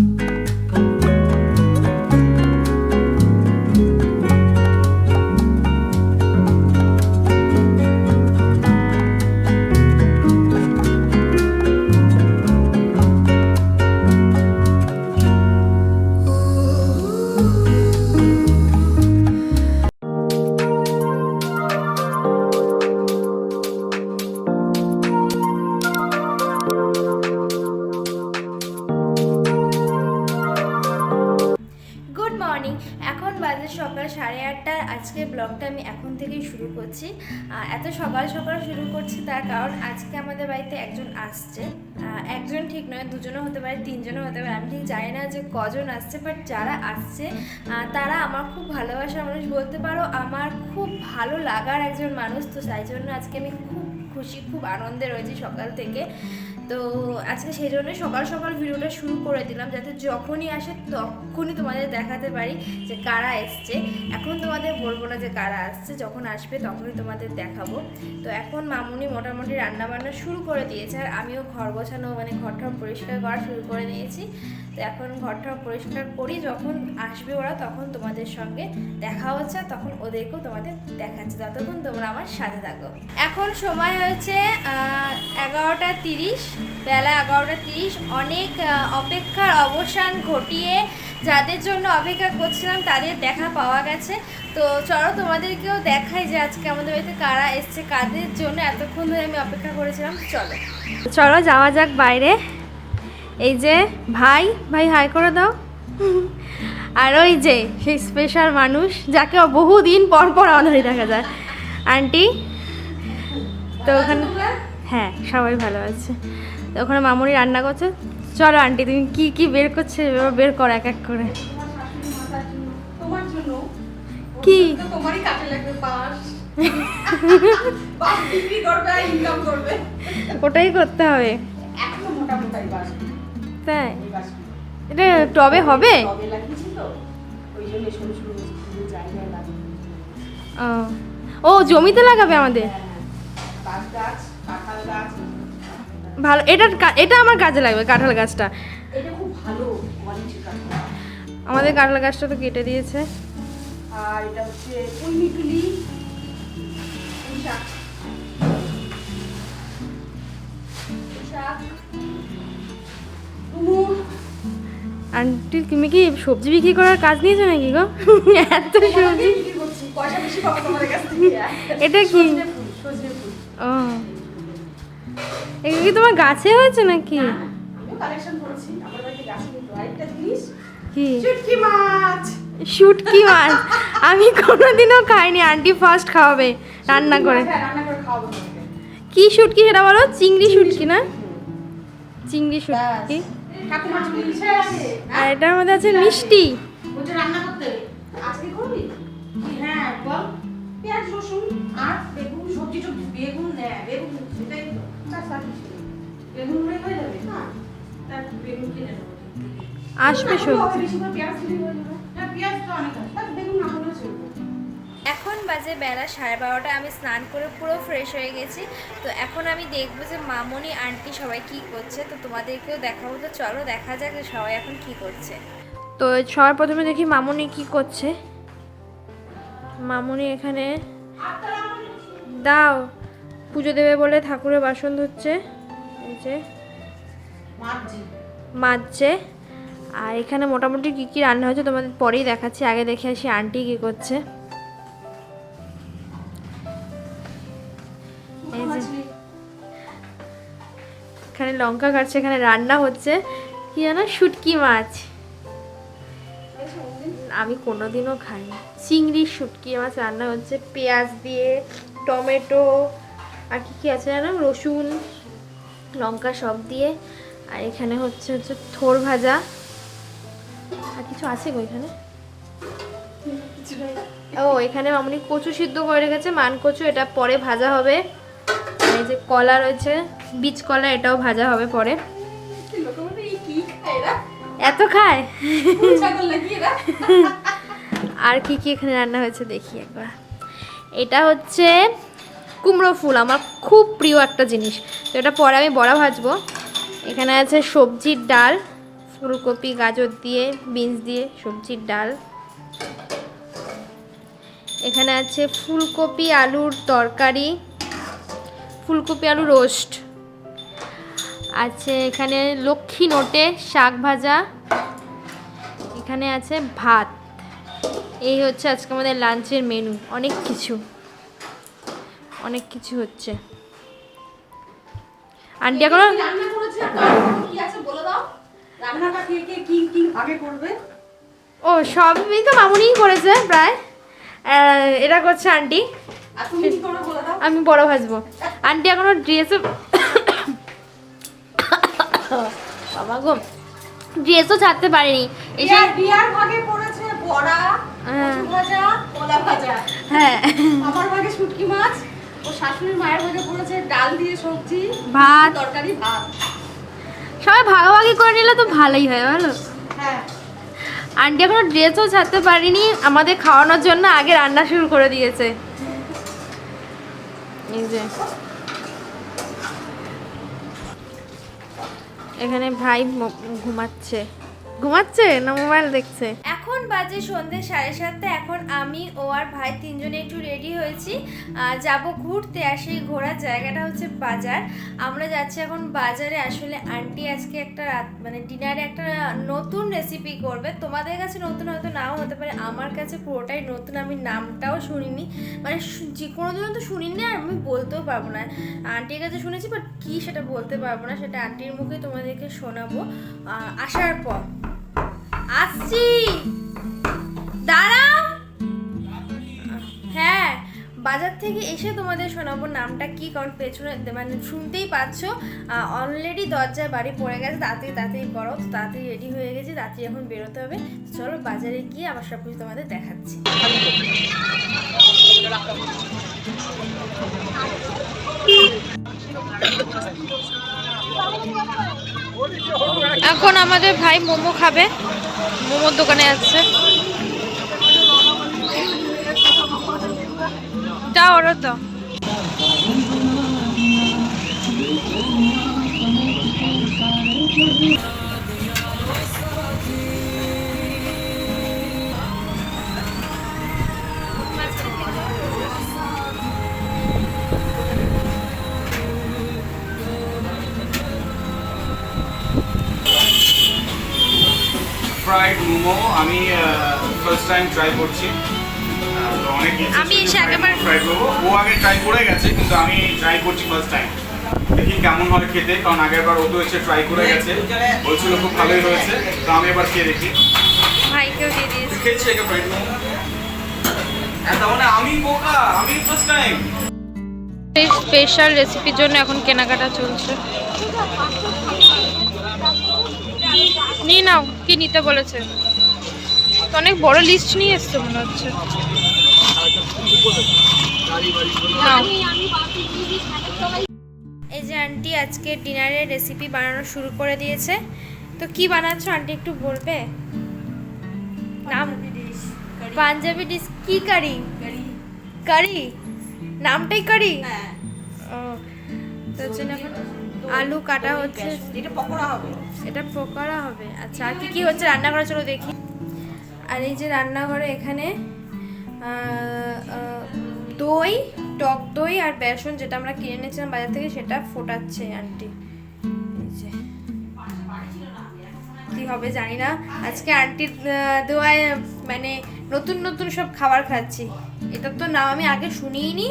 Good ব্লগটা আমি এখন থেকেই শুরু করছি। এত সকাল সকাল শুরু করছি তার কারণ আজকে আমাদের বাড়িতে একজন আসছে। একজন ঠিক নয়, দুজনও হতে পারে, তিনজনও হতে পারে, আমি ঠিক জানি না যে কজন আসছে বাট যারা আসছে তারা আমার খুব ভালোবাসার মানুষ বলতে পারো, আমার খুব ভালো লাগার একজন মানুষ। তো তাই জন্য আজকে আমি খুব খুশি, খুব আনন্দে রয়েছি সকাল থেকে। তো আজকে সেই জন্য সকাল সকাল ভিডিওটা শুরু করে দিলাম, যাতে যখনই আসে তখনই তোমাদের দেখাতে পারি যে কারা এসছে। এখন তোমাদের বলব না যে কারা আসছে, যখন আসবে তখনই তোমাদের দেখাবো। তো এখন মামুনি মোটামুটি রান্না বান্না শুরু করে দিয়েছে, আর আমিও ঘর গোছানো মানে ঘরটা পরিষ্কার করা শুরু করে দিয়েছি। তো এখন ঘরটা পরিষ্কার করি, যখন আসবে ওরা তখন তোমাদের সঙ্গে দেখা হচ্ছে তখন ওদেরকেও তোমাদের দেখাচ্ছে। ততক্ষণ তোমরা আমার সাথে থাকো। এখন সময় হয়েছে এগারোটা তিরিশ। বেলা এগারোটা তিরিশ, অনেক অপেক্ষার অবসান ঘটিয়ে যাদের জন্য অপেক্ষা করছিলাম তাদের দেখা পাওয়া গেছে। তো চলো তোমাদেরকেও দেখাই যে আজকে আমাদের বাড়িতে কারা এসছে, কাদের জন্য এতক্ষণ ধরে আমি অপেক্ষা করেছিলাম। চলো। চলো, যাওয়া যাক বাইরে। এই যে ভাই ভাই হাই করে দাও। আর ওই যে সেই স্পেশাল মানুষ, যাকে বহুদিন পর পর আমাদের দেখা যায়। আন্টি, তো ওখানে হ্যাঁ সবাই ভালো আছে। ওখানে মামুনি রান্না করছে। চলো আন্টি, তুমি কি কি বের করছে এবার বের করো এক এক করে। কি? ওটাই করতে হবে। তাই? এটা টবে হবে? ও। জমিতে লাগাবে আমাদের? বাস গাছ কাঁঠাল গাছ ভালো এটা এটা আমার কাজে লাগবে কাঁঠাল গাছটা। এটা খুব ভালো আমাদের কাঁঠাল গাছটা তো কেটে দিয়েছে। আর এটা হচ্ছে আন্টি তুমি কি সবজি বিক্রি করার কাজ নিয়েছো নাকি গো? এত সবজি। এটা কি? ও। এগুলো কি তোমার গাছে হয়েছে নাকি? আমিও কালেকশন করেছি। আমার বাড়িতে গাছ কিন্তু জিনিস। কি? চুটকি মাছ। শুটকি মাছ? আমি কোনোদিনও খাইনি। আন্টি ফার্স্ট খাওয়াবে রান্না করে। হ্যাঁ, কি শুটকি সেটা বলো? চিংড়ি শুটকি না? চিংড়ি শুটকি। আর এটার মধ্যে আছে মিষ্টি। রান্না করতে আজকে করবি? হ্যাঁ বল। পেঁয়াজ রসুন আর সবজি টবজি বেগুন বেগুন সেটাই তো তার সাথে বেগুন হয়ে যাবে না? তার বেগুন কিনে নেব। আসবে সবজি। এখন বাজে বেলা সাড়ে বারোটা আমি স্নান করে পুরো ফ্রেশ হয়ে গেছি। তো এখন আমি দেখব যে মামনি আন্টি সবাই কি করছে। তো তোমাদেরকেও দেখাবো। তো চলো দেখা যাক যে সবাই এখন কি করছে। তো সবার প্রথমে দেখি মামনি কি করছে। মামনি এখানে দাও। পুজো দেবে বলে ঠাকুরের বাসন ধুচ্ছে। এই যে। মাজছে আর এখানে মোটামুটি কী কী রান্না হয়েছে তোমাদের পরেই দেখাচ্ছি। আগে দেখে আসি আন্টি কী করছে। এখানে লঙ্কা কাটছে এখানে রান্না হচ্ছে। কি জানো? শুটকি মাছ। আমি কোনোদিনও খাইনি। চিংড়ির শুটকি মাছ রান্না হচ্ছে। পেঁয়াজ দিয়ে টমেটো আর কি কি আছে জানো? রসুন লঙ্কা সব দিয়ে। আর এখানে হচ্ছে হচ্ছে থোর ভাজা। আর কিছু আছে গো এখানে? ও এখানে মামনি কচু সিদ্ধ করে রেখেছে মান কচু এটা পরে ভাজা হবে। আর এই যে কলা রয়েছে বীজ কলা এটাও ভাজা হবে পরে। লোকে বলে, "এই কি খায় এরা? এত খায়? গরু ছাগল নাকি এরা?" আর কি কি এখানে রান্না হয়েছে দেখি একবার। এটা হচ্ছে কুমড়ো ফুল, আমার খুব প্রিয় একটা জিনিস। তো এটা পরে আমি বড়া ভাজবো। এখানে আছে সবজির ডাল, ফুলকপি, গাজর দিয়ে, বিনস দিয়ে সবজির ডাল। এখানে আছে ফুলকপি আলুর তরকারি, ফুলকপি আলু রোস্ট। আছে এখানে লক্ষ্মী নোটে শাক ভাজা। এখানে আছে ভাত। এই হচ্ছে আজকে আমাদের লাঞ্চের মেনু অনেক কিছু। অনেক কিছু হচ্ছে। আন্টি এখনও কি রান্না করেছে কি আছে বলে দাও। রান্নাটা কে কে কি কি ভাগে করবে? ও সবই তো মামুনিই করেছে প্রায়। এটা করছে আন্টি। আমি বড় ভাজবো। আন্টি এখনও ড্রেসও বাবা গো ড্রেসও ছাড়তে পারেনি। বিয়ার ভাগে পড়েছে ভাজা কলা ভাজা হ্যাঁ। আমার ভাগে শুটকি মাছ ও শাশুড়ির মায়ের ভাগে পড়েছে ডাল দিয়ে সবজি ভাত। তরকারি ভাত। সবাই ভাগাভাগি করে নিলে তো ভালোই হয় ভালো হ্যাঁ। আন্টি এখনও ড্রেসও ছাড়তে পারিনি আমাদের খাওয়ানোর জন্য আগে রান্না শুরু করে দিয়েছে। এই যে। এখানে ভাই ঘুমাচ্ছে। ঘুমাচ্ছে না মোবাইল দেখছে? এখন বাজে সন্ধ্যে সাড়ে সাতটা, এখন আমি ও আর ভাই তিনজনে একটু রেডি হয়েছি। যাব ঘুরতে, আর সেই ঘোরার জায়গাটা হচ্ছে বাজার। আমরা যাচ্ছি এখন বাজারে, আসলে আন্টি আজকে একটা রাত মানে ডিনারে একটা নতুন রেসিপি করবে। তোমাদের কাছে নতুন হয়তো নাও হতে পারে, আমার কাছে পুরোটাই নতুন, আমি নামটাও শুনিনি। মানে যে কোনো কোনোদিনও তো শুনিনি আর আমি বলতেও পারব না। আন্টির কাছে শুনেছি বাট কী সেটা বলতে পারব না, সেটা আন্টির মুখে তোমাদেরকে শোনাবো। আসার পর। আসছি। দাঁড়াও। হ্যাঁ বাজার থেকে এসে তোমাদের শোনাবো নামটা কি, কারণ পেছনে মানে শুনতেই পাচ্ছ অলরেডি দরজায় বাড়ি পড়ে গেছে, তাড়াতাড়ি তাড়াতাড়ি করো, তাড়াতাড়ি রেডি হয়ে গেছে, তাড়াতাড়ি এখন বেরোতে হবে। চলো বাজারে গিয়ে আবার সব কিছু তোমাদের দেখাচ্ছি। এখন আমাদের ভাই মোমো খাবে। মোমোর দোকানে দাও অর্ডার দাও। ফ্রাইড মোমো আমি ফার্স্ট টাইম ট্রাই করছি। অনেক আমি এসে আগেবার- ট্রাই করব ও আগে ট্রাই করে গেছে কিন্তু আমি ট্রাই করছি ফার্স্ট টাইম দেখি কেমন হয় খেতে কারণ আগের বার ও তো এসে ট্রাই করে গেছে। বলছিল খুব ভালোই হয়েছে তো আমি এবার খেয়ে দেখি। ভাইকেও দিয়ে দিয়েছি। খেয়েছিস আগে ফ্রাইড মোমো? হ্যাঁ মানে আমি বোকা আমি ফার্স্ট টাইম স্পেশাল রেসিপির জন্য এখন কেনাকাটা চলছে। নিয়ে নাও। কি নিতে বলেছে? তো অনেক বড় লিস্ট নিয়ে এসছে মনে হচ্ছে। এই যে আন্টি আজকে ডিনারের রেসিপি বানানো শুরু করে দিয়েছে। তো কি বানাচ্ছো? আন্টি একটু বলবে? নাম? পাঞ্জাবি ডিশ কি কারি কারি নামটাই কারি হ্যাঁ। ও তার জন্য আলু কাটা হচ্ছে। এটা পকোড়া হবে। এটা পকোড়া হবে। আচ্ছা আর কি কি হচ্ছে রান্নাঘরে চলো দেখি। আর এই যে রান্নাঘরে এখানে দই, টক দই আর বেসন যেটা আমরা কিনে এনেছিলাম বাজার থেকে সেটা ফোটাচ্ছে আন্টি। কি হবে জানি না। আজকে আন্টির দোয়ায় মানে নতুন নতুন সব খাবার খাচ্ছি। এটা তো নাম আমি আগে শুনিই নি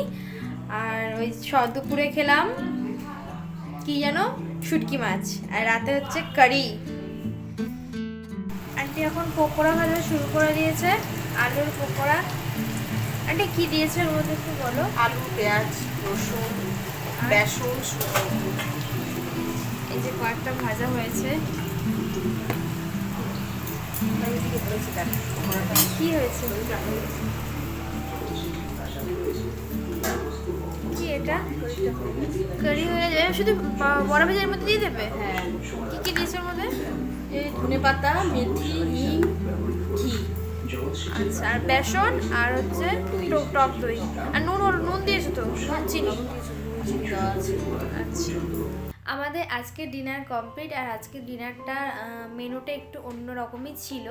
আর ওই দুপুরে খেলাম। কি যেন শুটকি মাছ। আর রাতে হচ্ছে কারি। আন্টি এখন পকোড়া ভাজা শুরু করে দিয়েছে। আলুর পকোড়া। আন্টি কি দিয়েছে ওর মধ্যে একটু বলো। আলু পেঁয়াজ রসুন বেসন এই যে কয়েকটা ভাজা হয়েছে। কি হয়েছে? এটা? কারি হয়ে যাবে। শুধু বড় ভেজার মধ্যে দিয়ে দেবে? হ্যাঁ। কি কি দিয়েছে ওর মধ্যে? এই ধনে পাতা মেথি হিং ঘি। আচ্ছা আর বেসন আর হচ্ছে টক টক দই। আর নুন নুন দিয়েছ তো? আচ্ছা আমাদের আজকে ডিনার কমপ্লিট আর আজকে ডিনারটা মেনুটা একটু অন্য রকমই ছিল।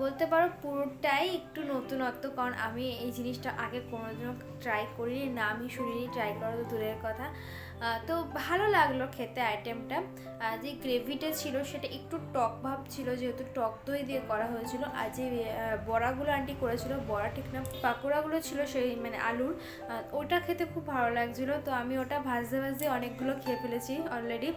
বলতে পারো পুরোটাই একটু নতুনত্ব, কারণ আমি এই জিনিসটা আগে কোনোদিনও ট্রাই করিনি না আমি শুনিনি ট্রাই করা তো দূরের কথা। তো ভালো লাগল খেতে আইটেমটা যে গ্রেভিটা ছিল, সেটা একটু টক ভাব ছিল, যেহেতু টক দই দিয়ে করা হয়েছিল। আর যে বড়াগুলো আন্টি করেছিল, বড়া ঠিক না, পাকোড়াগুলো ছিল সেই মানে আলুর ওটা খেতে খুব ভালো লাগছিল। তো আমি ওটা ভাজতে ভাজতে অনেকগুলো খেয়ে ফেলেছি অলরেডি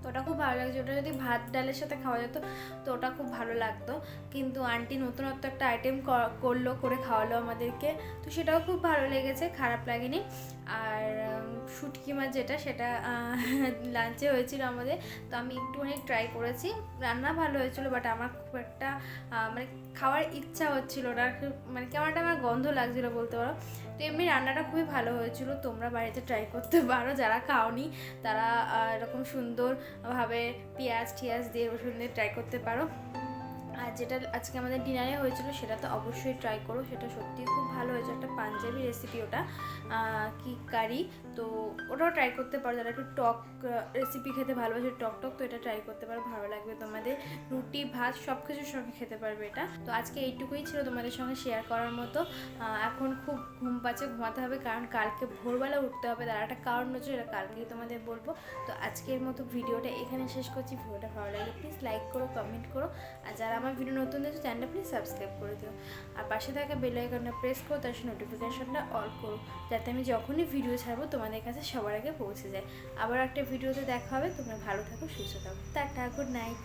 তো ওটা খুব ভালো লাগছে। ওটা যদি ভাত, ডালের সাথে খাওয়া যেত, তো ওটা খুব ভালো লাগতো। কিন্তু আন্টি নতুনত্ব একটা আইটেম করল, করে খাওয়ালো আমাদেরকে। তো সেটাও খুব ভালো লেগেছে, খারাপ লাগেনি। আর শুটকি মাছ যেটা, সেটা লাঞ্চে হয়েছিল আমাদের। তো আমি একটুখানি ট্রাই করেছি। রান্না ভালো হয়েছিল বাট আমার খুব একটা মানে খাওয়ার ইচ্ছা হচ্ছিল না। মানে কেমন একটা আমার গন্ধ লাগছিল বলতে পারো। তো এমনি রান্নাটা খুবই ভালো হয়েছিল। তোমরা বাড়িতে ট্রাই করতে পারো। যারা খাওনি, তারা এরকম সুন্দরভাবে পেঁয়াজ টিয়াজ দিয়ে রসুন দিয়ে ট্রাই করতে পারো। আর যেটা আজকে আমাদের ডিনারে হয়েছিল, সেটা তো অবশ্যই ট্রাই করো। সেটা সত্যিই খুব ভালো হয়েছে। একটা পাঞ্জাবি রেসিপি ওটা কি কারি তো ওটাও ট্রাই করতে পারো, যারা একটু টক রেসিপি খেতে ভালোবাসে, টক টক, তো এটা ট্রাই করতে পারো, ভালো লাগবে তোমাদের। রুটি, ভাত সব কিছুর সঙ্গে খেতে পারবে এটা। তো আজকে এইটুকুই ছিল তোমাদের সঙ্গে শেয়ার করার মতো। এখন খুব ঘুম পাচ্ছে, ঘুমাতে হবে, কারণ কালকে ভোরবেলা উঠতে হবে, তার একটা কারণ রয়েছে এটা কালকেই তোমাদের বলব। তো আজকের মতো ভিডিওটা এখানে শেষ করছি। ভিডিওটা ভালো লাগলে প্লিজ লাইক করো কমেন্ট করো। আর যারা আমার ভিডিও নতুন দেখছ চ্যানেলটা প্লিজ সাবস্ক্রাইব করে দিও। আর পাশে থাকা বেল আইকনটা প্রেস করো, তার সাথে নোটিফিকেশনটা অল করো, যাতে আমি যখনই ভিডিও ছাড়বো তোমাদের কাছে সবার আগে পৌঁছে যায়। আবার একটা ভিডিওতে দেখা হবে। তোমরা ভালো থাকো, সুস্থ থাকো। Tata good night